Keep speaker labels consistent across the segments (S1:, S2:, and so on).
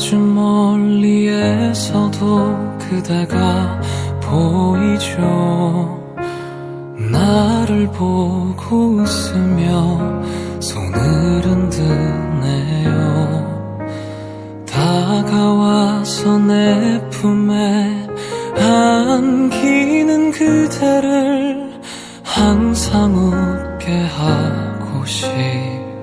S1: 아주 멀리에서도 그대가 보이죠. 나를 보고 웃으며 손을 흔드네요. 다가와서 내 품에 안기는 그대를 항상 웃게 하고 싶어요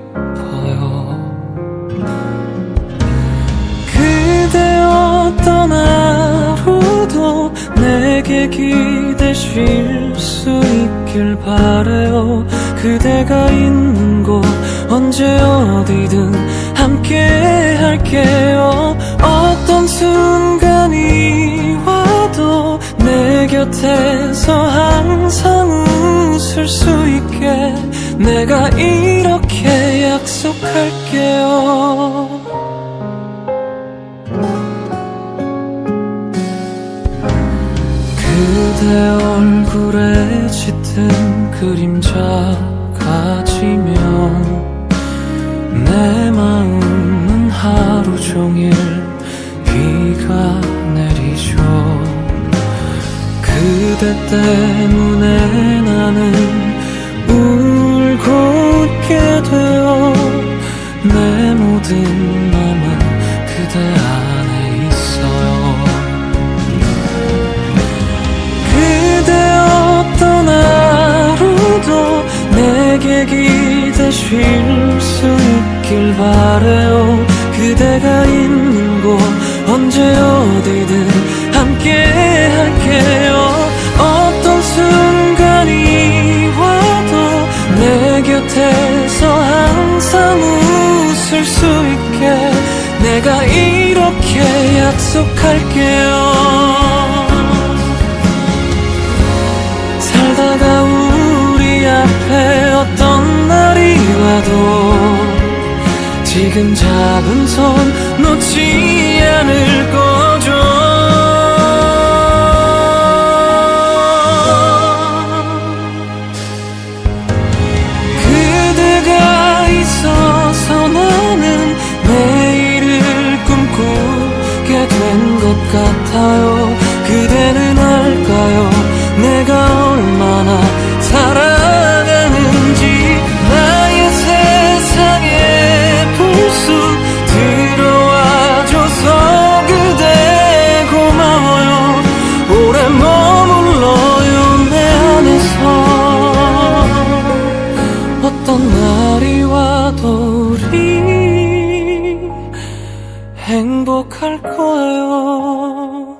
S1: 기대실 수 있길 바래요. 그대가 있는 곳 언제 어디든 함께 할게요. 어떤 순간이 와도 내 곁에서 항상 웃을 수 있게 내가 이렇게 약속할게요 그대 얼굴에 짙은 그림자가 지면 내 마음은 하루 종일 비가 내리죠. 그대 때문에 나는 울고 웃게 되어 내 모든 내게 기대실 수 있길 바래요. 그대가 있는 곳 언제 어디든 함께 할게요. 어떤 순간이 와도 내 곁에서 항상 웃을 수 있게 내가 이렇게 약속할게요. 살다가 우리 앞에 지금 잡은 손 놓지 않을 거죠. 그대가 있어서 나는 내일을 꿈꾸게 된 것 같아요 행복할 거예요.